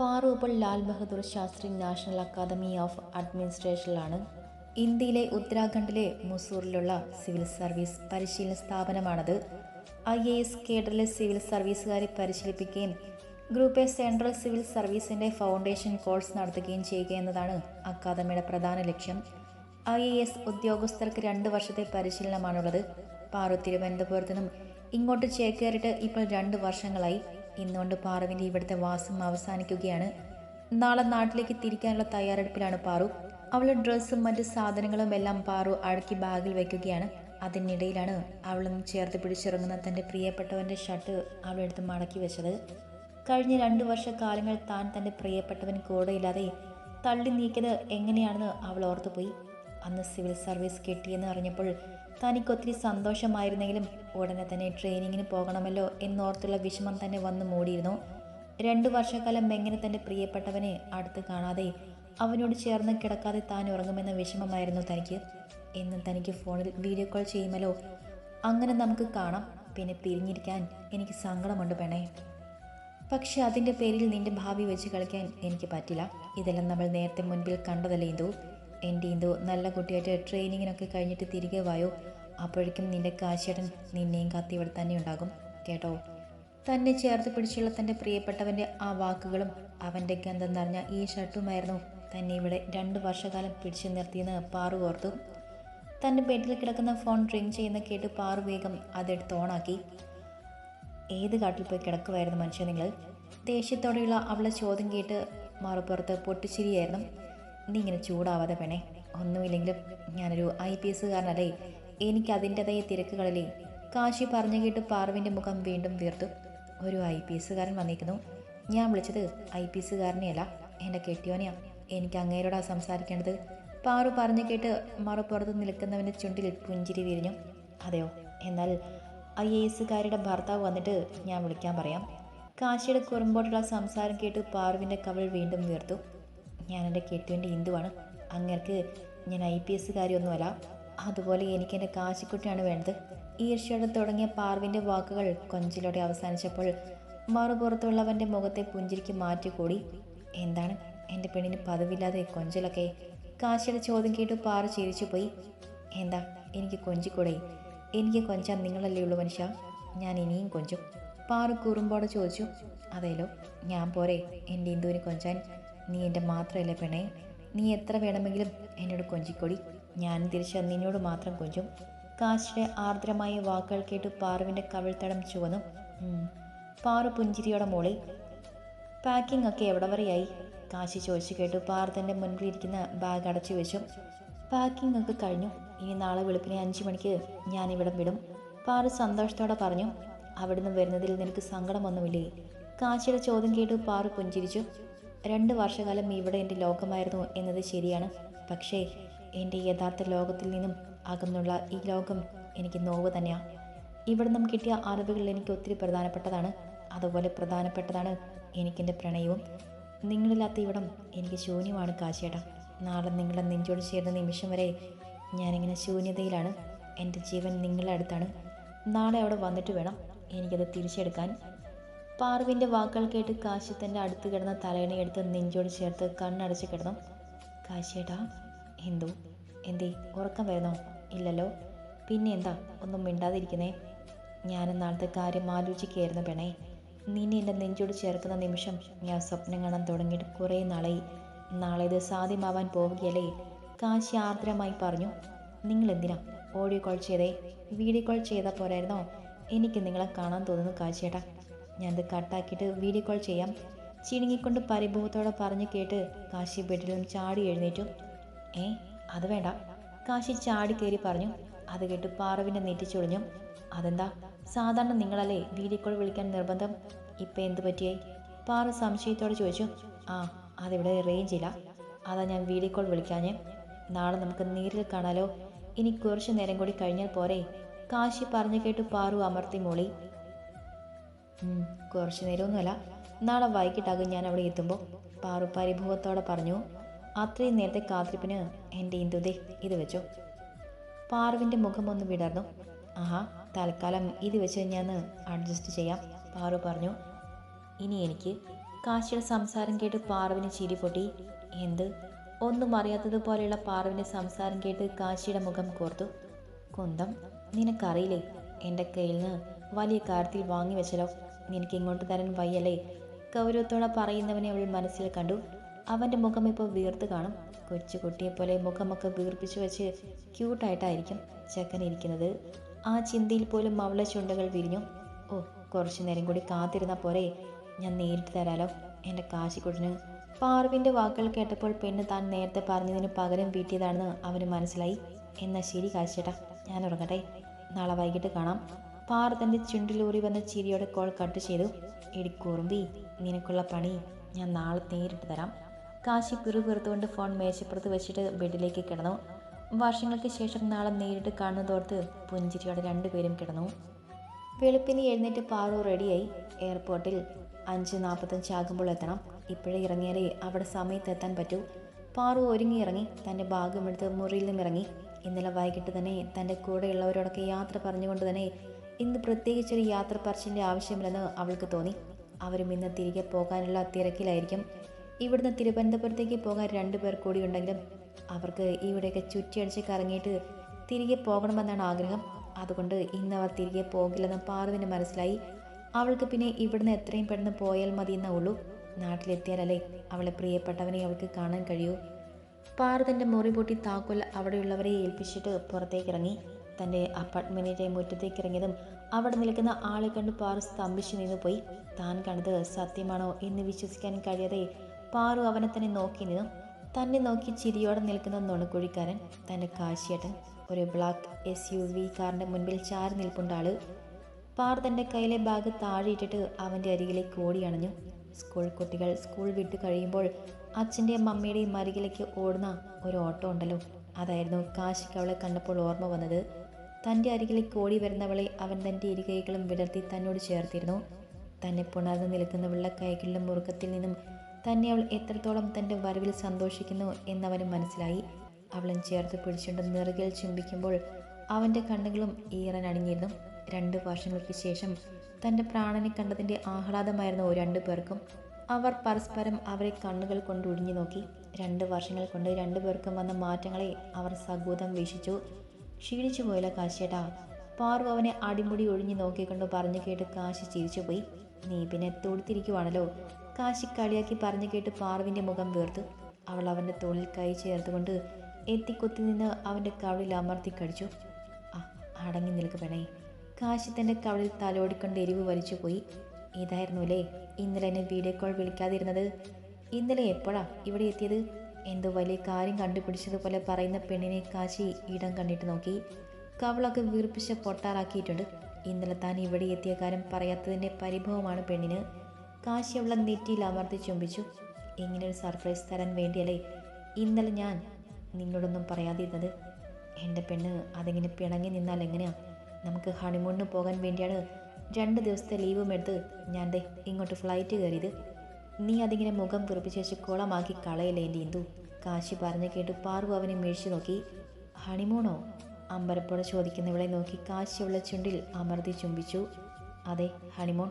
പാറു ഇപ്പോൾ Lal Bahadur Shastri national academy of അഡ്മിനിസ്ട്രേഷനിലാണ് ഇന്ത്യയിലെ ഉത്തരാഖണ്ഡിലെ മുസൂറിലുള്ള സിവിൽ സർവീസ് പരിശീലന സ്ഥാപനമാണത്. ഐ എ എസ് കേഡറിലെ സിവിൽ സർവീസുകാരെ പരിശീലിപ്പിക്കുകയും ഗ്രൂപ്പ് എ സെൻട്രൽ സിവിൽ സർവീസിന്റെ ഫൗണ്ടേഷൻ കോഴ്സ് നടത്തുകയും ചെയ്യുക എന്നതാണ് അക്കാദമിയുടെ പ്രധാന ലക്ഷ്യം. ഐ എ എസ് ഉദ്യോഗസ്ഥർക്ക് രണ്ട് വർഷത്തെ പരിശീലനമാണുള്ളത്. പാറു തിരുവനന്തപുരത്തു നിന്നും ഇങ്ങോട്ട് ചേക്കേറിയിട്ട് ഇപ്പോൾ രണ്ട് വർഷങ്ങളായി. ഇന്നുകൊണ്ട് പാറുവിന്റെ ഇവിടുത്തെ വാസം അവസാനിക്കുകയാണ്. നാളെ നാട്ടിലേക്ക് തിരിക്കാനുള്ള തയ്യാറെടുപ്പിലാണ് പാറു. അവളുടെ ഡ്രസ്സും മറ്റ് സാധനങ്ങളും എല്ലാം പാറു അടുക്കി ബാഗിൽ വയ്ക്കുകയാണ്. അതിനിടയിലാണ് അവളും ചേർത്ത് പിടിച്ചിറങ്ങുന്ന തന്റെ പ്രിയപ്പെട്ടവന്റെ ഷർട്ട് അവളെടുത്ത് മടക്കി വെച്ചത്. കഴിഞ്ഞ രണ്ട് വർഷക്കാലങ്ങൾ താൻ തന്റെ പ്രിയപ്പെട്ടവൻ കൂടെയില്ലാതെ തള്ളി നീക്കിയത് എങ്ങനെയാണെന്ന് അവൾ ഓർത്തുപോയി. അന്ന് സിവിൽ സർവീസ് കിട്ടിയെന്ന് അറിഞ്ഞപ്പോൾ തനിക്കൊത്തിരി സന്തോഷമായിരുന്നെങ്കിലും ഉടനെ തന്നെ ട്രെയിനിങ്ങിന് പോകണമല്ലോ എന്നോർത്തുള്ള വിഷമം തന്നെ വന്നു മൂടിയിരുന്നു. രണ്ടു വർഷക്കാലം എങ്ങനെ തന്റെ പ്രിയപ്പെട്ടവനെ അടുത്ത് കാണാതെ അവനോട് ചേർന്ന് കിടക്കാതെ താൻ ഉറങ്ങുമെന്ന വിഷമമായിരുന്നു തനിക്ക്. എന്നും തനിക്ക് ഫോണിൽ വീഡിയോ കോൾ ചെയ്യുമല്ലോ. അങ്ങനെ നമുക്ക് കാണാം. പിന്നെ പിരിഞ്ഞിരിക്കാൻ എനിക്ക് സങ്കടമുണ്ട് പെണേ പക്ഷെ അതിന്റെ പേരിൽ നിന്റെ ഭാവി വെച്ച് കളിക്കാൻ എനിക്ക് പറ്റില്ല. ഇതെല്ലാം നമ്മൾ നേരത്തെ മുൻപിൽ കണ്ടതല്ലേ ഇന്ദു? എന്റെ ഇന്ദു നല്ല കുട്ടിയായിട്ട് ട്രെയിനിങ്ങിനൊക്കെ കഴിഞ്ഞിട്ട് തിരികെ വായോ? അപ്പോഴേക്കും നിന്റെ കാശേട്ടൻ നിന്നെയും കാത്തി ഇവിടെ തന്നെ ഉണ്ടാകും കേട്ടോ? തന്നെ ചേർത്ത് പിടിച്ചുള്ള തന്റെ പ്രിയപ്പെട്ടവന്റെ ആ വാക്കുകളും അവന്റെ ഗന്ധം നിറഞ്ഞ ഈ ഷർട്ടുമായിരുന്നു തന്നെ ഇവിടെ രണ്ട് വർഷകാലം പിടിച്ചു നിർത്തിയെന്ന് പാറു ഓർത്തു. തന്റെ ബെഡിൽ കിടക്കുന്ന ഫോൺ റിങ് ചെയ്യുന്ന കേട്ട് പാറു വേഗം അതെടുത്ത് ഓണാക്കി. ഏത് കാട്ടിൽ പോയി കിടക്കുമായിരുന്നു മനുഷ്യ നിങ്ങൾ? ദേഷ്യത്തോടെയുള്ള അവളെ ചോദ്യം കേട്ട് മറുപുറത്ത് പൊട്ടിച്ചിരിയായിരുന്നു. നീ ഇങ്ങനെ ചൂടാവാതെ പെണേ ഒന്നുമില്ലെങ്കിലും ഞാനൊരു ഐ പി എസ്സുകാരനല്ലേ? എനിക്ക് അതിന്റെതായ തിരക്കുകളിലേ കാശി പറഞ്ഞു കേട്ട് പാർവിന്റെ മുഖം വീണ്ടും വീർത്തു. ഒരു ഐ പി എസ്സുകാരൻ വന്നിരിക്കുന്നു. ഞാൻ വിളിച്ചത് ഐ പി എസ്സുകാരനെയല്ല എന്റെ കെട്ടിയോനെയാ. എനിക്ക് അങ്ങേരോടാ സംസാരിക്കേണ്ടത്. പാറു പറഞ്ഞു കേട്ട് മറുപുറത്ത് നിൽക്കുന്നവന്റെ ചുണ്ടിൽ പുഞ്ചിരി വിരിഞ്ഞു. അതെയോ? എന്നാൽ ഐ എ എസുകാരുടെ ഭർത്താവ് വന്നിട്ട് ഞാൻ വിളിക്കാൻ പറയാം. കാശിയുടെ കുറുമ്പോട്ടുള്ള സംസാരം കേട്ട് പാറുവിന്റെ കവൾ വീണ്ടും വീർത്തു. ഞാൻ എന്റെ കെട്ടുവിന്റെ ഹിന്ദുവാണ് അങ്ങേർക്ക് ഞാൻ ഐ പി എസ്സുകാരിയൊന്നുമല്ല. അതുപോലെ എനിക്ക് എന്റെ കാശിക്കുട്ടിയാണ് വേണ്ടത്. ഈർഷ്യയോടെ തുടങ്ങിയ പാർവിന്റെ വാക്കുകൾ കൊഞ്ചിലോടെ അവസാനിച്ചപ്പോൾ മറുപുറത്തുള്ളവന്റെ മുഖത്തെ പുഞ്ചിരിക്ക് മാറ്റിക്കൂടി. എന്താണ്? എന്റെ പെണ്ണിന് പതിവില്ലാതെ കൊഞ്ചലൊക്കെ. കാശിയുടെ ചോദ്യം കേട്ട് പാറ ചിരിച്ചു പോയി എന്താ? എനിക്ക് കൊഞ്ചിക്കൂടെ? എനിക്ക് കൊഞ്ചാൻ നിങ്ങളല്ലേ ഉള്ളൂ മനുഷ്യ. ഞാൻ ഇനിയും കൊഞ്ചും. പാറ കുറുമ്പോടെ ചോദിച്ചു. അതേലോ ഞാൻ പോരെ. എന്റെ ഇന്ദുവിന് കൊഞ്ചാൻ നീ എന്റെ മാത്രമല്ലേ പെണ്ണേ നീ എത്ര വേണമെങ്കിലും എന്നോട് കൊഞ്ചിക്കൊടി. ഞാൻ തിരിച്ച് നിന്നോട് മാത്രം കൊഞ്ചും. കാശിലെ ആർദ്രമായ വാക്കുകൾ കേട്ട് പാറുവിന്റെ കവിൾത്തടം ചുവന്നു. പാറു പുഞ്ചിരിയോടെ മോളി പാക്കിംഗ് ഒക്കെ എവിടെ വരെയായി? കാശി ചോദിച്ചു കേട്ടു പാറു തന്റെ മുൻപിൽ ഇരിക്കുന്ന ബാഗ് അടച്ചു വെച്ചു. പാക്കിംഗ് ഒക്കെ കഴിഞ്ഞു. ഇനി നാളെ വെളുപ്പിനെ അഞ്ച് മണിക്ക് ഞാൻ ഇവിടം വിടും. പാറു സന്തോഷത്തോടെ പറഞ്ഞു അവിടുന്ന് വരുന്നതിൽ നിനക്ക് സങ്കടമൊന്നുമില്ലേ? കാശിയുടെ ചോദ്യം കേട്ടു പാറു പുഞ്ചിരിച്ചു. രണ്ട് വർഷകാലം ഇവിടെ എന്റെ ലോകമായിരുന്നു എന്നത് ശരിയാണ്. പക്ഷേ എന്റെ യഥാർത്ഥ ലോകത്തിൽ നിന്നും അകന്നുള്ള ഈ ലോകം എനിക്ക് നോവ് തന്നെയാണ് ഇവിടെ നിന്നും കിട്ടിയ അറിവുകൾ എനിക്ക് ഒത്തിരി പ്രധാനപ്പെട്ടതാണ്. അതുപോലെ പ്രധാനപ്പെട്ടതാണ് എനിക്കെന്റെ പ്രണയവും. നിങ്ങളില്ലാത്ത ഇവിടം എനിക്ക് ശൂന്യമാണ് കാശിയേട്ടാ. നാളെ നിങ്ങളെ നെഞ്ചോട് ചേരുന്ന നിമിഷം വരെ ഞാനിങ്ങനെ ശൂന്യതയിലാണ്. എന്റെ ജീവൻ നിങ്ങളുടെ അടുത്താണ്. നാളെ അവിടെ വന്നിട്ട് വേണം എനിക്കത് തിരിച്ചെടുക്കാൻ. പാർവിന്റെ വാക്കുകൾ കേട്ട് കാശി തന്റെ അടുത്ത് കിടന്ന തലയണയെടുത്ത് നെഞ്ചോട് ചേർത്ത് കണ്ണടച്ച് കിടന്നു. കാശിയേട്ടാ എന്തോ? എന്തേ? ഉറക്കം വരുന്നോ? ഇല്ലല്ലോ. പിന്നെ എന്താ? ഒന്നും മിണ്ടാതിരിക്കുന്നേ. ഞാൻ നാളത്തെ കാര്യം ആലോചിക്കുകയായിരുന്നു പെണേ നിന്നെ എന്റെ നെഞ്ചോട് ചേർക്കുന്ന നിമിഷം ഞാൻ സ്വപ്നം കാണാൻ തുടങ്ങിയിട്ട് കുറേ നാളായി. നാളെ ഇത് സാധ്യമാവാൻ പോവുകയല്ലേ? കാശി ആർദ്രമായി പറഞ്ഞു. നിങ്ങൾ എന്തിനാ ഓഡിയോ കോൾ ചെയ്തേ. വീഡിയോ കോൾ ചെയ്താൽ പോരായിരുന്നോ? എനിക്ക് നിങ്ങളെ കാണാൻ തോന്നുന്നു കാശിയേട്ടാ. ഞാനത് കട്ടാക്കിയിട്ട് വീഡിയോ കോൾ ചെയ്യാം. ചിണുങ്ങിക്കൊണ്ട് പരിഭവത്തോടെ പറഞ്ഞു കേട്ട് കാശി ബെഡിലും ചാടി എഴുന്നേറ്റു. ഏ അത് വേണ്ട. കാശി ചാടി കയറി പറഞ്ഞു. അത് കേട്ട് പാറവിനെ നെറ്റിച്ചൊളിഞ്ഞു അതെന്താ? സാധാരണ നിങ്ങളല്ലേ വീഡിയോ കോൾ വിളിക്കാൻ നിർബന്ധം? ഇപ്പം എന്ത് പറ്റിയായി പാറ സംശയത്തോടെ ചോദിച്ചു. ആ അതിവിടെ റേഞ്ച് ഇല്ല. അതാ ഞാൻ വീഡിയോ കോൾ വിളിക്കാഞ്ഞേ. നാളെ നമുക്ക് നേരിൽ കാണാലോ. ഇനി കുറച്ചു നേരം കൂടി കഴിഞ്ഞാൽ പോരെ. കാശി പറഞ്ഞു കേട്ട് പാറു അമർത്തി മൂളി. കുറച്ച് നേരമൊന്നുമല്ല. നാളെ വൈകിട്ടാകും ഞാൻ അവിടെ എത്തുമ്പോൾ പാറു പരിഭവത്തോടെ പറഞ്ഞു അത്രയും നേരത്തെ കാത്തിരിപ്പിന് എന്റെ ഇന്ദുദേ ഇത് വെച്ചോ. പാറുവിന്റെ മുഖം ഒന്ന് വിടർന്നു. ആഹാ തൽക്കാലം ഇത് വെച്ച് ഞാൻ അഡ്ജസ്റ്റ് ചെയ്യാം പാറു പറഞ്ഞു. ഇനി എനിക്ക് കാശിയുടെ സംസാരം കേട്ട് പാറുവിന് ചിരി പൊട്ടി. എന്ത്? ഒന്നും അറിയാത്തതുപോലെയുള്ള പാറുവിന്റെ സംസാരം കേട്ട് കാശിയുടെ മുഖം കോർത്തു. കുന്തം നിനക്കറിയില്ലേ എന്റെ കയ്യിൽ നിന്ന് വലിയ കാര്യത്തിൽ വാങ്ങി വെച്ചല്ലോ. നിനക്ക് ഇങ്ങോട്ട് തരാൻ വയ്യല്ലേ? ഗൗരവത്തോടെ പറയുന്നവനെ അവൾ മനസ്സിൽ കണ്ടു. അവന്റെ മുഖം ഇപ്പോൾ വീർത്ത് കാണും. കൊച്ചു കുട്ടിയെപ്പോലെ മുഖമൊക്കെ വീർപ്പിച്ചു വെച്ച് ക്യൂട്ടായിട്ടായിരിക്കും ചെക്കൻ ഇരിക്കുന്നത്. ആ ചിന്തയിൽ പോലും അവളെ ചുണ്ടകൾ വിരിഞ്ഞു. ഓ കുറച്ചു നേരം കൂടി കാത്തിരുന്ന പോലെ ഞാൻ നേരിട്ട് തരാലോ. എന്റെ കാശിക്കുട്ടിന്. പാർവിന്റെ വാക്കുകൾ കേട്ടപ്പോൾ പെണ്ണ് താൻ നേരത്തെ പറഞ്ഞതിന് പകരം വീട്ടിയതാണെന്ന് അവന് മനസ്സിലായി. എന്നാൽ ശരി കാശേട്ടാ ഞാൻ ഉറങ്ങട്ടെ. നാളെ വൈകിട്ട് കാണാം. പാറ തന്റെ ചുണ്ടിലൂറി വന്ന ചിരിയോടെ കോൾ കട്ട് ചെയ്തു. ഇടിക്കൂറുമ്പി നിനക്കുള്ള പണി ഞാൻ നാളെ നേരിട്ട് തരാം. കാശി പിറു പിറുപിറുത്തുകൊണ്ട് ഫോൺ മേശപ്പുറത്ത് വെച്ചിട്ട് ബെഡിലേക്ക് കിടന്നു. വർഷങ്ങൾക്ക് ശേഷം നാളെ നേരിട്ട് കാണുന്നതോർത്ത് പുഞ്ചിരിയോടെ രണ്ടുപേരും കിടന്നു. വെളുപ്പിന് എഴുന്നേറ്റ് പാറു റെഡിയായി. എയർപോർട്ടിൽ അഞ്ച് നാൽപ്പത്തഞ്ച് ആകുമ്പോൾ എത്തണം. ഇപ്പോഴേ ഇറങ്ങിയാലേ അവിടെ സമയത്ത് എത്താൻ പറ്റൂ. പാറു ഒരുങ്ങി ഇറങ്ങി. തന്റെ ഭാഗമെടുത്ത് മുറിയിൽ നിന്നും ഇറങ്ങി. ഇന്നലെ വൈകിട്ട് തന്നെ തന്റെ കൂടെയുള്ളവരോടൊക്കെ യാത്ര പറഞ്ഞുകൊണ്ട് തന്നെ ഇന്ന് പ്രത്യേകിച്ചൊരു യാത്ര പറച്ചിന്റെ ആവശ്യമില്ലെന്ന് അവൾക്ക് തോന്നി. അവരും ഇന്ന് തിരികെ പോകാനുള്ള തിരക്കിലായിരിക്കും. ഇവിടുന്ന് തിരുവനന്തപുരത്തേക്ക് പോകാൻ രണ്ടു പേർ കൂടി ഉണ്ടെങ്കിലും അവർക്ക് ഇവിടെയൊക്കെ ചുറ്റിയടിച്ച് കറങ്ങിയിട്ട് തിരികെ പോകണമെന്നാണ് ആഗ്രഹം. അതുകൊണ്ട് ഇന്ന് അവർ തിരികെ പോകില്ലെന്ന് പാർവിന് മനസ്സിലായി. അവൾക്ക് പിന്നെ ഇവിടുന്ന് എത്രയും പെട്ടെന്ന് പോയാൽ മതി എന്നേ ഉള്ളൂ. നാട്ടിലെത്തിയാലല്ലേ അവളെ പ്രിയപ്പെട്ടവനെ അവൾക്ക് കാണാൻ കഴിയൂ. പാറു തന്റെ മുറി പൊട്ടി താക്കോൽ അവിടെയുള്ളവരെ ഏൽപ്പിച്ചിട്ട് പുറത്തേക്ക് ഇറങ്ങി തന്റെ അപ്പാർട്ട്മെന്റിന്റെ മുറ്റത്തേക്ക് ഇറങ്ങിയതും അവിടെ നിൽക്കുന്ന ആളെ കണ്ട് പാറു സ്തംഭിച്ചു നിന്ന് പോയി താൻ കണ്ടത് സത്യമാണോ എന്ന് വിശ്വസിക്കാൻ കഴിയാതെ പാറു അവനെ തന്നെ നോക്കി നിന്നു. തന്നെ നോക്കി ചിരിയോടെ നിൽക്കുന്ന നുണക്കുഴിക്കാരൻ തന്റെ കാശിയേട്ടൻ ഒരു ബ്ലാക്ക് എസ് യു വി കാറിന്റെ മുൻപിൽ ചാരി നിൽപ്പുണ്ട് ആൾ. പാർ തന്റെ കയ്യിലെ ബാഗ് താഴെയിട്ടിട്ട് അവന്റെ അരികിലേക്ക് ഓടി അണഞ്ഞു. സ്കൂൾ കുട്ടികൾ സ്കൂൾ വിട്ട് കഴിയുമ്പോൾ അച്ഛന്റെയും മമ്മിയുടെയും അരികിലേക്ക് ഓടുന്ന ഒരു ഓട്ടോ ഉണ്ടല്ലോ. അതായിരുന്നു കാശിക്ക് അവളെ കണ്ടപ്പോൾ ഓർമ്മ വന്നത്. തന്റെ അരികിലേക്ക് ഓടി വരുന്നവളെ അവൻ തന്റെ ഇരുകൈകളും വിടർത്തി തന്നോട് ചേർത്തിരുന്നു. തന്നെ പുണർന്ന് നിൽക്കുന്ന കൈകളുടെ മുറുക്കത്തിൽ നിന്നും തന്നെ അവൾ എത്രത്തോളം തന്റെ വരവിൽ സന്തോഷിക്കുന്നു എന്നവന് മനസ്സിലായി. അവളും ചേർത്ത് പിടിച്ചുകൊണ്ട് നിറുകിൽ ചുംബിക്കുമ്പോൾ അവന്റെ കണ്ണുകളും ഈറൻ അണിഞ്ഞിരുന്നു. രണ്ട് വർഷങ്ങൾക്ക് ശേഷം തന്റെ പ്രാണനെ കണ്ടതിന്റെ ആഹ്ലാദമായിരുന്നു രണ്ടു പേർക്കും. അവർ പരസ്പരം അവരെ കണ്ണുകൾ കൊണ്ട് ഒഴിഞ്ഞു നോക്കി രണ്ട് വർഷങ്ങൾ കൊണ്ട് രണ്ടു പേർക്കും വന്ന മാറ്റങ്ങളെ അവർ സഗൂതം വീക്ഷിച്ചു. ക്ഷീണിച്ചു പോയല്ലോ കാശിയേട്ടാ. പാറു അവനെ അടിമുടി ഒഴിഞ്ഞു നോക്കിക്കൊണ്ട് പറഞ്ഞു കേട്ട് കാശി ചിരിച്ചുപോയി നീ പിന്നെ തൊടുത്തിരിക്കുവാണല്ലോ? കാശി കളിയാക്കി പറഞ്ഞു കേട്ട് പാർവിന്റെ മുഖം വീർത്തു. അവൾ അവന്റെ തോളിൽ കൈ ചേർത്തുകൊണ്ട് എത്തിക്കൊത്തി നിന്ന് അവന്റെ കവിളിൽ അമർത്തി കടിച്ചു. ആ അടങ്ങി നിൽക്ക് പെണേ കാശി തന്റെ കവിളിൽ തലോടിക്കൊണ്ട് എരിവ് വലിച്ചു പോയി. ഇതായിരുന്നു അല്ലേ ഇന്നലെ എന്നെ വീഡിയോ കോൾ വിളിക്കാതിരുന്നത്? ഇന്നലെ എപ്പോഴാ ഇവിടെ എത്തിയത്? എന്തോ വലിയ കാര്യം കണ്ടുപിടിച്ചതുപോലെ പറയുന്ന പെണ്ണിനെ കാശി ഇടം കണ്ടിട്ട് നോക്കി. കവളൊക്കെ വീർപ്പിച്ച് പൊട്ടാറാക്കിയിട്ടുണ്ട് ഇന്നലെ താൻ ഇവിടെ എത്തിയ കാര്യം പറയാത്തതിന്റെ പരിഭവമാണ് പെണ്ണിന്. കാശി അവളെ നെറ്റിയിൽ അമർത്തി ചുംബിച്ചു. ഇങ്ങനൊരു സർപ്രൈസ് തരാൻ വേണ്ടിയല്ലേ? ഇന്നലെ ഞാൻ നിന്നോടൊന്നും പറയാതിരുന്നത്. എന്റെ പെണ്ണ് അതിങ്ങനെ പിണങ്ങി നിന്നാൽ എങ്ങനെയാ? നമുക്ക് ഹണിമൂണിന് പോകാൻ വേണ്ടിയാണ് രണ്ട് ദിവസത്തെ ലീവും എടുത്ത് ഞാൻ ദേ ഇങ്ങോട്ട് ഫ്ലൈറ്റ് കയറിയത്. നീ അതിങ്ങനെ മുഖം കുറിപ്പിച്ച് കുളമാക്കി കളയില്ലേ എന്റെ ഇന്ദു കാശി പറഞ്ഞു കേട്ട് പാർവു അവനെ മേഴിച്ചു നോക്കി. ഹണിമൂണോ? അമ്പരപ്പോടെ ചോദിക്കുന്നവളെ നോക്കി കാശിയുള്ള ചുണ്ടിൽ അമർത്തി ചുംബിച്ചു. അതെ ഹണിമൂൺ.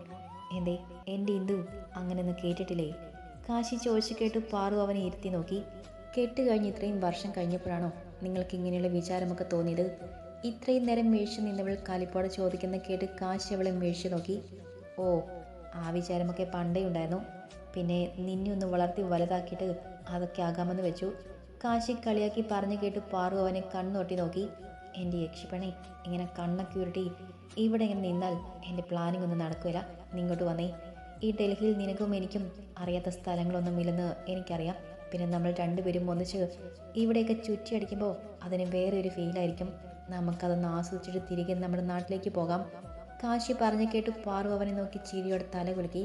എന്തേ എന്റെ ഇന്ദു അങ്ങനെയൊന്നും കേട്ടിട്ടില്ലേ? കാശി ചോദിച്ചു കേട്ട് പാറു അവനെ ഇരുത്തി നോക്കി. കേട്ട് കഴിഞ്ഞ് ഇത്രയും വർഷം കഴിഞ്ഞപ്പോഴാണോ നിങ്ങൾക്ക് ഇങ്ങനെയുള്ള വിചാരമൊക്കെ തോന്നിയത്? ഇത്രയും നേരം മേഴിച്ചു നിന്നവൾ കാലിപ്പോടെ ചോദിക്കുന്ന കേട്ട് കാശി അവളെ മേഴിച്ചു നോക്കി. ഓ ആ വിചാരമൊക്കെ പണ്ടേ ഉണ്ടായിരുന്നു. പിന്നെ നിന്നെ ഒന്ന് വളർത്തി വലുതാക്കിയിട്ട് അതൊക്കെ ആകാമെന്ന് വെച്ചു. കാശി കളിയാക്കി പറഞ്ഞു കേട്ട് പാറു അവനെ കണ്ണൊട്ടി നോക്കി. എന്റെ യക്ഷിപ്പണി ഇങ്ങനെ കണ്ണൊക്കെ ഉരുട്ടി ഇവിടെ ഇങ്ങനെ നിന്നാൽ എന്റെ പ്ലാനിംഗ് ഒന്നും നടക്കില്ല നിങ്ങോട്ട് വന്നേ. ഈ ഡൽഹിയിൽ നിനക്കും എനിക്കും അറിയാത്ത സ്ഥലങ്ങളൊന്നുമില്ലെന്ന് എനിക്കറിയാം. പിന്നെ നമ്മൾ രണ്ടുപേരും ഒന്നിച്ച് ഇവിടെയൊക്കെ ചുറ്റിയടിക്കുമ്പോൾ അതിന് വേറെ ഒരു ഫീലായിരിക്കും നമുക്കതൊന്ന് ആസ്വദിച്ചിട്ട് തിരികെ നമ്മുടെ നാട്ടിലേക്ക് പോകാം. കാശി പറഞ്ഞു കേട്ട് പാറു അവനെ നോക്കി ചിരിയോടെ തല കുലുക്കി.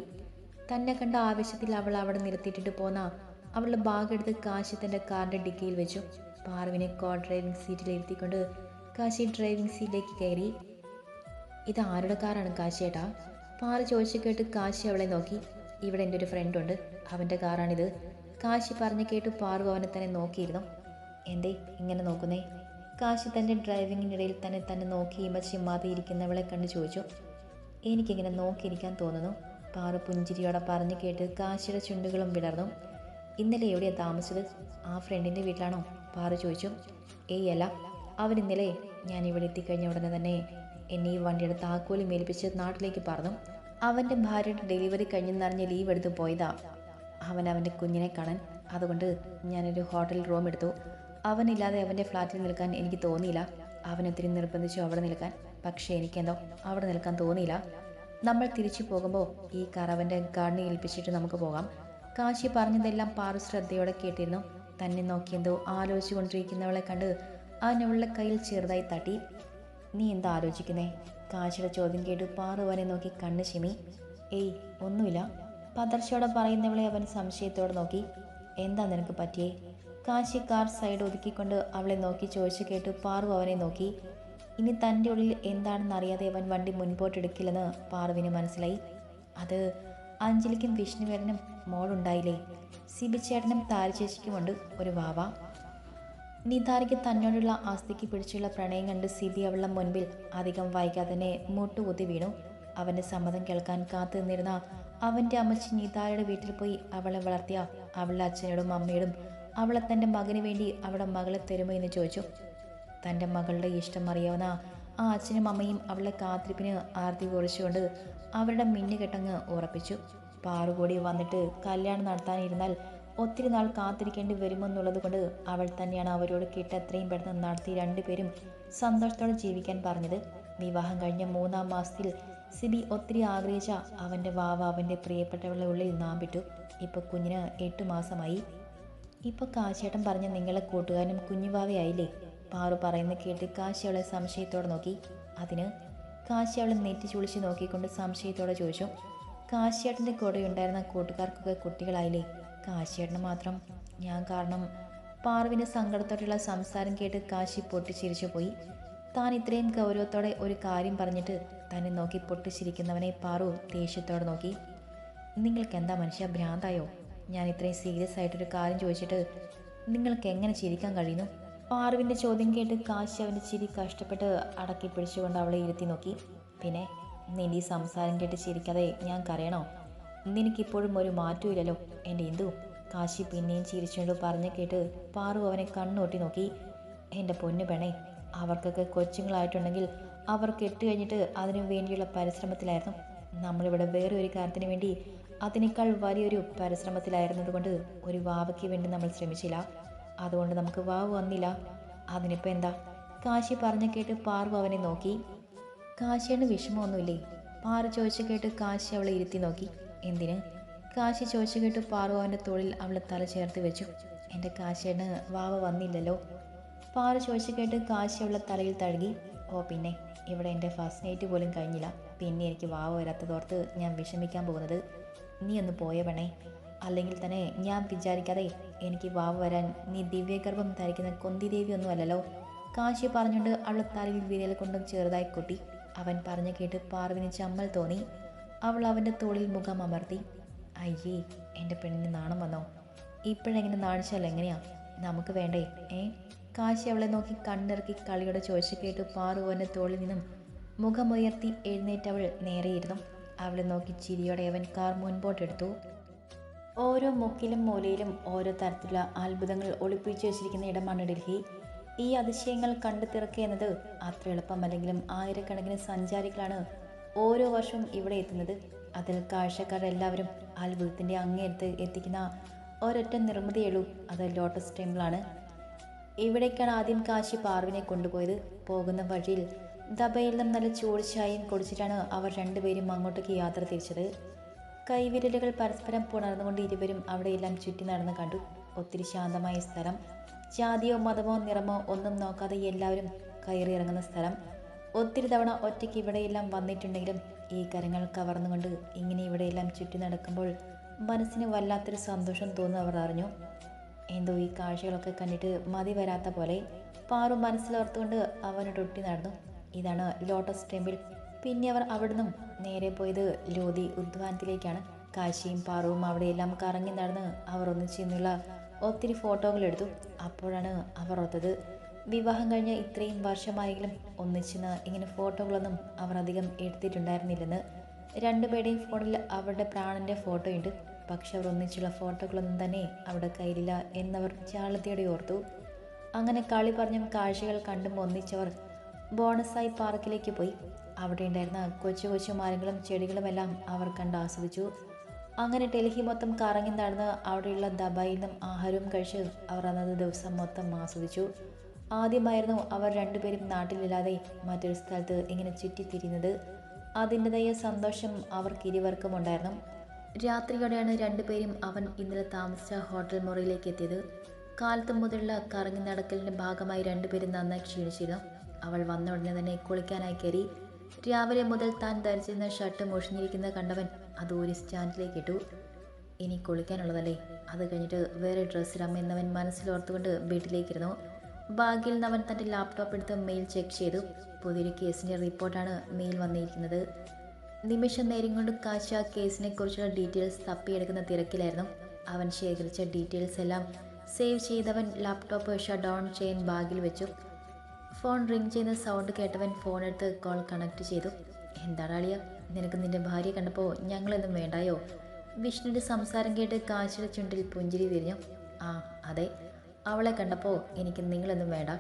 തന്നെ കണ്ട ആവേശത്തിൽ അവൾ അവിടെ നിർത്തിയിട്ടിട്ട് പോന്ന അവളുടെ ബാഗ് എടുത്ത് കാശി തന്റെ കാറിന്റെ ഡിക്കിയിൽ വെച്ചു. പാർവിനെ കോ ഡ്രൈവിംഗ് സീറ്റിൽ ഇരുത്തിക്കൊണ്ട് കാശി ഡ്രൈവിംഗ് സീറ്റിലേക്ക് കയറി. ഇത് ആരുടെ കാറാണ് കാശിയേട്ടാ പാറ ചോദിച്ചു കേട്ട് കാശി അവളെ നോക്കി. ഇവിടെ എന്റെ ഒരു ഫ്രണ്ട് ഉണ്ട്. അവന്റെ കാറാണിത് കാശി പറഞ്ഞു കേട്ട് പാറു അവനെ തന്നെ നോക്കിയിരുന്നു. എന്തേ ഇങ്ങനെ നോക്കുന്നേ? കാശി തന്റെ ഡ്രൈവിങ്ങിനിടയിൽ തന്നെ തന്നെ നോക്കി ഇമ ചിമ്മാതെ ഇരിക്കുന്നവളെ കണ്ട് ചോദിച്ചു. എനിക്കിങ്ങനെ നോക്കിയിരിക്കാൻ തോന്നുന്നു. പാറു പുഞ്ചിരിയോടെ പറഞ്ഞു കേട്ട് കാശിയുടെ ചുണ്ടുകളും വിടർന്നു. ഇന്നലെ എവിടെയാണ് താമസിച്ചത്? ആ ഫ്രണ്ടിന്റെ വീട്ടിലാണോ? പാറു ചോദിച്ചു. ഏയ് അല്ല അവൻ ഇന്നലെ ഞാൻ ഇവിടെ എത്തിക്കഴിഞ്ഞ ഉടനെ തന്നെ എന്നെ ഈ വണ്ടിയുടെ താക്കോലി മേൽപ്പിച്ച് നാട്ടിലേക്ക് പറഞ്ഞു അവന്റെ ഭാര്യയുടെ ഡെലിവറി കഴിഞ്ഞെന്നറിഞ്ഞ് ലീവ് എടുത്ത് പോയതാ. അവൻ അവന്റെ കുഞ്ഞിനെ കാണാൻ അതുകൊണ്ട് ഞാനൊരു ഹോട്ടൽ റൂം എടുത്തു. അവനില്ലാതെ അവന്റെ ഫ്ലാറ്റിൽ നിൽക്കാൻ എനിക്ക് തോന്നിയില്ല. അവനൊത്തിരി നിർബന്ധിച്ചു അവിടെ നിൽക്കാൻ. പക്ഷേ എനിക്കെന്തോ അവിടെ നിൽക്കാൻ തോന്നിയില്ല. നമ്മൾ തിരിച്ചു പോകുമ്പോൾ ഈ കറവന്റെ ഗാർഡിനെ ഏൽപ്പിച്ചിട്ട് നമുക്ക് പോകാം. കാശി പറഞ്ഞതെല്ലാം പാറു ശ്രദ്ധയോടെ കേട്ടിരുന്നു. തന്നെ നോക്കിയെന്തോ ആലോചിച്ചു കൊണ്ടിരിക്കുന്നവളെ കണ്ട് അവനവളുടെ കയ്യിൽ ചെറുതായി തട്ടി. നീ എന്താ ആലോചിക്കുന്നേ? കാശിയുടെ ചോദ്യം കേട്ട് പാറു അവനെ നോക്കി കണ്ണ് ചിമി. ഏയ് ഒന്നുമില്ല. പതർച്ചയോടെ പറയുന്നവളെ അവൻ സംശയത്തോടെ നോക്കി. എന്താ നിനക്ക് പറ്റിയേ? കാശി കാർ സൈഡ് ഒതുക്കിക്കൊണ്ട് അവളെ നോക്കി ചോദിച്ചു കേട്ട് പാറു അവനെ നോക്കി. ഇനി തന്റെ ഉള്ളിൽ എന്താണെന്ന് അറിയാതെ അവൻ വണ്ടി മുൻപോട്ടെടുക്കില്ലെന്ന് പാർവിന് മനസ്സിലായി. അത് അഞ്ജലിക്കും വിഷ്ണുവേടനും മോളുണ്ടായില്ലേ? സിബിച്ചേട്ടനും താരചേച്ചിക്കുമുണ്ട് ഒരു വാവ. നിതാരയ്ക്ക് തന്നോടുള്ള ആസ്തിക്ക് പിടിച്ചുള്ള പ്രണയം കണ്ട് സിബി അവളുടെ മുൻപിൽ അധികം വൈകാതെ തന്നെ മുട്ടുകുത്തി വീണു. അവന്റെ സമ്മതം കേൾക്കാൻ കാത്തു നിന്നിരുന്ന അവന്റെ അമ്മച്ചി നിതാരയുടെ വീട്ടിൽ പോയി അവളെ വളർത്തിയ അവളുടെ അച്ഛനോടും അമ്മയോടും അവളെ തന്റെ മകന് വേണ്ടി അവളുടെ മകളെ തരുമോ എന്ന് ചോദിച്ചു. തന്റെ മകളുടെ ഇഷ്ടം അറിയാവുന്ന ആ അച്ഛനും അമ്മയും അവളുടെ കാത്തിരിപ്പിന് ആർത്തി കുറിച്ചുകൊണ്ട് അവരുടെ മിന്നുകെട്ടങ്ങ് ഉറപ്പിച്ചു. പാറുകൂടി വന്നിട്ട് കല്യാണം നടത്താനിരുന്നാൽ ഒത്തിരി നാൾ കാത്തിരിക്കേണ്ടി വരുമെന്നുള്ളത് കൊണ്ട് അവൾ തന്നെയാണ് അവരോട് കിട്ട എത്രയും പെട്ടെന്ന് നടത്തി രണ്ടുപേരും സന്തോഷത്തോടെ ജീവിക്കാൻ പറഞ്ഞത്. വിവാഹം കഴിഞ്ഞ മൂന്നാം മാസത്തിൽ സിബി ഒത്തിരി ആഗ്രഹിച്ച അവന്റെ വാവ അവന്റെ പ്രിയപ്പെട്ടവളുടെ ഉള്ളിൽ നാമ്പിട്ടു. ഇപ്പോൾ കുഞ്ഞിന് എട്ട് മാസമായി. ഇപ്പോൾ കാശേട്ടൻ പറഞ്ഞ നിങ്ങളെ കൂട്ടുകാരനും കുഞ്ഞുവാവയായില്ലേ? പാറു പറയുന്ന കേട്ട് കാശി സംശയത്തോടെ നോക്കി. അതിന് കാശി നെറ്റി ചുളിച്ച് നോക്കിക്കൊണ്ട് സംശയത്തോടെ ചോദിച്ചു കാശിയേട്ടന്റെ കൂടെ ഉണ്ടായിരുന്ന കൂട്ടുകാർക്കൊക്കെ കുട്ടികളായില്ലേ? കാശിയേട്ടന് മാത്രം ഞാൻ കാരണം. പാറുവിന്റെ സങ്കടത്തോടെയുള്ള സംസാരം കേട്ട് കാശി പൊട്ടിച്ചിരിച്ചു പോയി. താൻ ഇത്രയും ഗൗരവത്തോടെ ഒരു കാര്യം പറഞ്ഞിട്ട് തന്നെ നോക്കി പൊട്ടിച്ചിരിക്കുന്നവനെ പാറു ദേഷ്യത്തോടെ നോക്കി. നിങ്ങൾക്ക് എന്താ മനുഷ്യ ഭ്രാന്തായോ? ഞാൻ ഇത്രയും സീരിയസ് ആയിട്ടൊരു കാര്യം ചോദിച്ചിട്ട് നിങ്ങൾക്ക് എങ്ങനെ ചിരിക്കാൻ കഴിയുന്നു? പാറുവിന്റെ ചോദ്യം കേട്ട് കാശി അവന്റെ ചിരി കഷ്ടപ്പെട്ട് അടക്കി പിടിച്ചുകൊണ്ട് അവളെ ഇരുത്തി നോക്കി. പിന്നെ നിന്റെ ഈ സംസാരം കേട്ട് ചിരിക്കാതെ ഞാൻ കരയണോ? നിനക്കിപ്പോഴും ഒരു മാറ്റമില്ലല്ലോ എന്റെ ഇന്ദു. കാശി പിന്നെയും ചിരിച്ചുകൊണ്ട് പറഞ്ഞു കേട്ട് പാറു അവനെ കണ്ണൂട്ടി നോക്കി. എന്റെ പൊന്നു പെണേ അവർക്കൊക്കെ കൊച്ചുങ്ങളായിട്ടുണ്ടെങ്കിൽ അവർ കെട്ട് കഴിഞ്ഞിട്ട് അതിനു വേണ്ടിയുള്ള പരിശ്രമത്തിലായിരുന്നു. നമ്മളിവിടെ വേറെ ഒരു കാര്യത്തിന് വേണ്ടി അതിനേക്കാൾ വലിയൊരു പരിശ്രമത്തിലായിരുന്നതുകൊണ്ട് ഒരു വാവയ്ക്ക് വേണ്ടി നമ്മൾ ശ്രമിച്ചില്ല. അതുകൊണ്ട് നമുക്ക് വാവ് വന്നില്ല. അതിനിപ്പോൾ എന്താ? കാശി പറഞ്ഞു കേട്ട് പാർവ് അവനെ നോക്കി. കാശിയുടെ വിഷമമൊന്നുമില്ലേ? പാറു ചോദിച്ചു കേട്ട് കാശി അവളെ ഇരുത്തി നോക്കി. എന്തിന്? കാശി ചോദിച്ചു കേട്ട് പാറു അവന്റെ തോളിൽ അവളെ തല ചേർത്ത് വെച്ചു. എന്റെ കാശിയുടെ വാവ വന്നില്ലല്ലോ. പാറു ചോദിച്ചു കേട്ട് കാശി അവളെ തലയിൽ തഴുകി. ഓ പിന്നെ. ഇവിടെ എന്റെ ഫസ്റ്റ് നൈറ്റ് പോലും കഴിഞ്ഞില്ല. പിന്നെ എനിക്ക് വാവ വരാത്തതോർത്ത് ഞാൻ വിഷമിക്കാൻ പോകുന്നത്. നീ ഒന്ന് പോയ പെണേ അല്ലെങ്കിൽ തന്നെ ഞാൻ വിചാരിക്കാതെ എനിക്ക് വാവ് വരാൻ നീ ദിവ്യഗർഭം ധരിക്കുന്ന കൊന്തി ദേവി ഒന്നും അല്ലല്ലോ. കാശി പറഞ്ഞുകൊണ്ട് അവളെ തലയിൽ വിരൽ കൊണ്ടും ചെറുതായി കൊട്ടി. അവൻ പറഞ്ഞു കേട്ട് പാർവിന് ചമ്മൽ തോന്നി. അവൾ അവന്റെ തോളിൽ മുഖം അമർത്തി. അയ്യേ എന്റെ പെണ്ണിന് നാണം വന്നോ? ഇപ്പോഴെങ്ങനെ നാണിച്ചാൽ എങ്ങനെയാ? നമുക്ക് വേണ്ടേ ഏ? കാശി അവളെ നോക്കി കണ്ണിറക്കി കളിയുടെ ചോദിച്ചു കേട്ട് പാറു അവന്റെ തോളിൽ നിന്നും. മുഖമുയർത്തി എഴുന്നേറ്റവൾ നേരെയിരുന്നു. അവളെ നോക്കി ചിരിയോടെ അവൻ കാർ മുൻപോട്ടെടുത്തു. ഓരോ മുക്കിലും മൂലയിലും ഓരോ തരത്തിലുള്ള അത്ഭുതങ്ങൾ ഒളിപ്പിച്ചു വെച്ചിരിക്കുന്ന ഇടമാണ് ഡൽഹി. ഈ അതിശയങ്ങൾ കണ്ടു തിറക്കുക എന്നത് അത്ര എളുപ്പമല്ലെങ്കിലും ആയിരക്കണക്കിന് സഞ്ചാരികളാണ് ഓരോ വർഷവും ഇവിടെ എത്തുന്നത്. അതിൽ കാഴ്ചക്കാരെല്ലാവരും അത്ഭുതത്തിന്റെ അങ്ങേയത്ത് എത്തിക്കുന്ന ഒരൊറ്റ നിർമ്മിതിയുള്ളൂ അത് ലോട്ടസ് ടെമ്പിളാണ് ഇവിടേക്കാണ് ആദ്യം കാശി പാർവിനെ കൊണ്ടുപോയത്. പോകുന്ന വഴിയിൽ ദബയിൽ നിന്നും നല്ല ചൂട് ചായയും കുടിച്ചിട്ടാണ് അവർ രണ്ടുപേരും അങ്ങോട്ടേക്ക് യാത്ര തിരിച്ചത്. കൈവിരലുകൾ പരസ്പരം പുണർന്നുകൊണ്ട് ഇരുവരും അവിടെയെല്ലാം ചുറ്റി നടന്ന് കണ്ടു. ഒത്തിരി ശാന്തമായ സ്ഥലം. ജാതിയോ മതമോ നിറമോ ഒന്നും നോക്കാതെ എല്ലാവരും കയറിയിറങ്ങുന്ന സ്ഥലം. ഒത്തിരി തവണ ഒറ്റയ്ക്ക് ഇവിടെയെല്ലാം വന്നിട്ടുണ്ടെങ്കിലും ഈ കരങ്ങൾ കവർന്നുകൊണ്ട് ഇങ്ങനെ ഇവിടെയെല്ലാം ചുറ്റി നടക്കുമ്പോൾ മനസ്സിന് വല്ലാത്തൊരു സന്തോഷം തോന്നുന്നു അവർ അറിഞ്ഞു. എന്തോ ഈ കാഴ്ചകളൊക്കെ കണ്ടിട്ട് മതി വരാത്ത പോലെ പാറു മനസ്സിലോർത്തുകൊണ്ട് അവനൊട്ടൊട്ടി നടന്നു. ഇതാണ് ലോട്ടസ് ടെമ്പിൾ. പിന്നെ അവർ അവിടുന്ന് നേരെ പോയത് ലോധി ഉദ്വാനത്തിലേക്കാണ്. കാശിയും പാറവും അവിടെയെല്ലാം കറങ്ങി നടന്ന് അവർ ഒന്നിച്ചിരുന്നുള്ള ഒത്തിരി ഫോട്ടോകൾ എടുത്തു അപ്പോഴാണ് അവർ ഓർത്തത് വിവാഹം കഴിഞ്ഞ ഇത്രയും വർഷമായെങ്കിലും ഒന്നിച്ചെന്ന് ഇങ്ങനെ ഫോട്ടോകളൊന്നും അവർ അധികം എടുത്തിട്ടുണ്ടായിരുന്നില്ലെന്ന്. രണ്ടുപേരുടെയും ഫോണിൽ അവരുടെ പ്രാണന്റെ ഫോട്ടോയുണ്ട്. പക്ഷെ അവർ ഒന്നിച്ചുള്ള ഫോട്ടോകളൊന്നും തന്നെ അവിടെ കയ്യിലില്ല എന്നവർ ചാളത്തിയോടെ ഓർത്തു. അങ്ങനെ കളി പറഞ്ഞും കാഴ്ചകൾ കണ്ടും ഒന്നിച്ചവർ ബോണസായി പാർക്കിലേക്ക് പോയി. അവിടെ ഉണ്ടായിരുന്ന കൊച്ചു കൊച്ചു മരങ്ങളും ചെടികളുമെല്ലാം അവർ കണ്ട് ആസ്വദിച്ചു. അങ്ങനെ ഡൽഹി മൊത്തം കറങ്ങി നടന്ന് അവിടെയുള്ള ദബായിൽ നിന്നും ആഹാരവും കഴിച്ച് അവർ അന്നത്തെ ദിവസം മൊത്തം ആസ്വദിച്ചു. ആദ്യമായിരുന്നു അവർ രണ്ടുപേരും നാട്ടിലില്ലാതെ മറ്റൊരു സ്ഥലത്ത് ഇങ്ങനെ ചുറ്റിത്തിരിയുന്നത് അതിന്റെതായ സന്തോഷം അവർക്ക് ഇരുവർക്കും ഉണ്ടായിരുന്നു. രാത്രിയോടെയാണ് രണ്ടുപേരും അവൻ ഇന്നലെ താമസിച്ച ഹോട്ടൽ മുറിയിലേക്ക് എത്തിയത്. കാലത്ത് മുതലുള്ള കറങ്ങി നടക്കലിന്റെ ഭാഗമായി രണ്ടുപേരും നന്നായി ക്ഷീണിച്ചിരുന്നു. അവൾ വന്ന ഉടനെ തന്നെ കുളിക്കാനായി കയറി. രാവിലെ മുതൽ താൻ ധരിച്ചിരുന്ന ഷർട്ട് മുഷിഞ്ഞിരിക്കുന്ന കണ്ടവൻ അത് ഒരു സ്റ്റാൻഡിലേക്ക് ഇട്ടു. ഇനി കുളിക്കാനുള്ളതല്ലേ? അത് കഴിഞ്ഞിട്ട് വേറെ ഡ്രസ്സ് ഇടാം എന്നവൻ മനസ്സിലോർത്തുകൊണ്ട് വീട്ടിലേക്കിരുന്നു. ബാഗിൽ നിന്ന് അവൻ തന്റെ ലാപ്ടോപ്പ് എടുത്ത് മെയിൽ ചെക്ക് ചെയ്തു. പുതിയൊരു കേസിന്റെ റിപ്പോർട്ടാണ് മെയിൽ വന്നിരിക്കുന്നത്. നിമിഷം നേരം കൊണ്ട് കാശ കേസിനെ കുറിച്ചുള്ള ഡീറ്റെയിൽസ് തപ്പിയെടുക്കുന്ന തിരക്കിലായിരുന്നു. അവൻ ശേഖരിച്ച ഡീറ്റെയിൽസ് എല്ലാം സേവ് ചെയ്തവൻ ലാപ്ടോപ്പ് ഷട്ട് ഡൗൺ ചെയ്യാൻ ബാഗിൽ വെച്ചു. ഫോൺ റിങ് ചെയ്യുന്ന സൗണ്ട് കേട്ടവൻ ഫോൺ എടുത്ത് കോൾ കണക്ട് ചെയ്തു. എന്താടാ അളിയ നിനക്ക് നിന്റെ ഭാര്യ കണ്ടപ്പോൾ ഞങ്ങളൊന്നും വേണ്ടായോ? വിഷ്ണുവിന്റെ സംസാരം കേട്ട് കാശിയുടെ ചുണ്ടിൽ പുഞ്ചിരി വിരിഞ്ഞു. ആ അതെ. അവളെ കണ്ടപ്പോൾ എനിക്ക് നിങ്ങളൊന്നും വേണ്ട.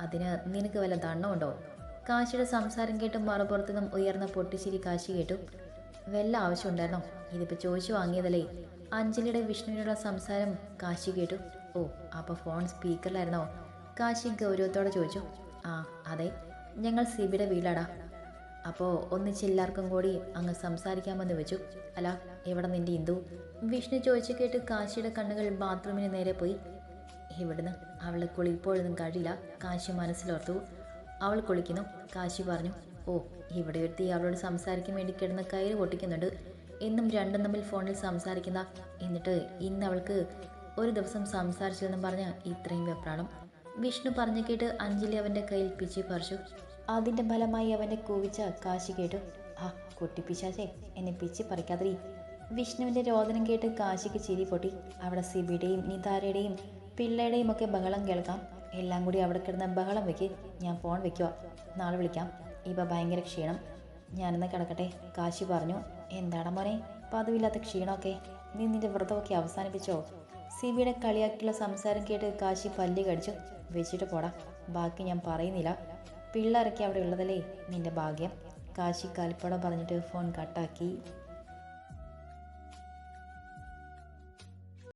അതിന് നിനക്ക് വല്ല ദണ്ണമുണ്ടോ കാശിയുടെ സംസാരം കേട്ട് മറുപുറത്തു നിന്നും ഉയർന്ന പൊട്ടിച്ചിരി കാശി കേട്ടു. വല്ല ആവശ്യമുണ്ടായിരുന്നോ ഇതിപ്പോൾ ചോദിച്ചു വാങ്ങിയതല്ലേ? അഞ്ജലിയുടെ വിഷ്ണുവിനുള്ള സംസാരം കാശി കേട്ടു. ഓ അപ്പോൾ ഫോൺ സ്പീക്കറിലായിരുന്നോ? കാശി ഗൗരവത്തോടെ ചോദിച്ചു. ആ അതെ. ഞങ്ങൾ സിബിയുടെ വീടാടാ അപ്പോൾ ഒന്നിച്ച് എല്ലാവർക്കും കൂടി അങ്ങ് സംസാരിക്കാമെന്ന് വെച്ചു. അല്ല എവിടെ നിന്റെ ഇന്ദു? വിഷ്ണു ചോദിച്ചു കേട്ട് കാശിയുടെ കണ്ണുകൾ ബാത്റൂമിന് നേരെ പോയി. ഇവിടുന്ന് അവൾ കുളിപ്പോഴൊന്നും കഴിയില്ല. കാശി മനസ്സിലോർത്തു. അവൾ കുളിക്കുന്നു. കാശി പറഞ്ഞു ഓ ഇവിടെ ഒരുത്തി അവളോട് സംസാരിക്കാൻ വേണ്ടി കിടന്ന് കയറ് പൊട്ടിക്കുന്നുണ്ട്. എന്നും രണ്ടും തമ്മിൽ ഫോണിൽ സംസാരിക്കുന്ന. എന്നിട്ട് ഇന്ന് അവൾക്ക് ഒരു ദിവസം സംസാരിച്ചതെന്നും പറഞ്ഞ് ഇത്രയും വെപ്രാളം. വിഷ്ണു പറഞ്ഞു കേട്ട് അഞ്ജലി അവന്റെ കയ്യിൽ പിച്ചി പറിച്ചു. അതിന്റെ ഫലമായി അവന്റെ കൂവിച്ച കാശി കേട്ടു. ആ കുട്ടിപ്പിശാച്ചേ എന്നെ പിച്ചി പറിക്കാതിരി. വിഷ്ണുവിന്റെ രോദനം കേട്ട് കാശിക്ക് ചിരി പൊട്ടി. അവിടെ സിബിയുടെയും നിതാരയുടെയും പിള്ളയുടെയും ഒക്കെ ബഹളം കേൾക്കാം. എല്ലാം കൂടി അവിടെ കിടന്ന ബഹളം വെക്ക്. ഞാൻ ഫോൺ വെക്കുക നാളെ വിളിക്കാം. ഇപ്പം ഭയങ്കര ക്ഷീണം. ഞാനിന്ന് കിടക്കട്ടെ. കാശി പറഞ്ഞു. എന്താണ് മോനെ? പതിവില്ലാത്ത ക്ഷീണമൊക്കെ. നീ നിന്റെ വ്രതമൊക്കെ അവസാനിപ്പിച്ചോ? സിബിയുടെ കളിയാക്കിയുള്ള സംസാരം കേട്ട് കാശി പല്ലി കടിച്ചു. വെച്ചിട്ട് പോടാ. ബാക്കി ഞാൻ പറയുന്നില്ല. പിള്ളേരൊക്കെ അവിടെ ഉള്ളതല്ലേ നിന്റെ ഭാഗ്യം. കാശി കാൽപ്പടം പറഞ്ഞിട്ട് ഫോൺ കട്ടാക്കി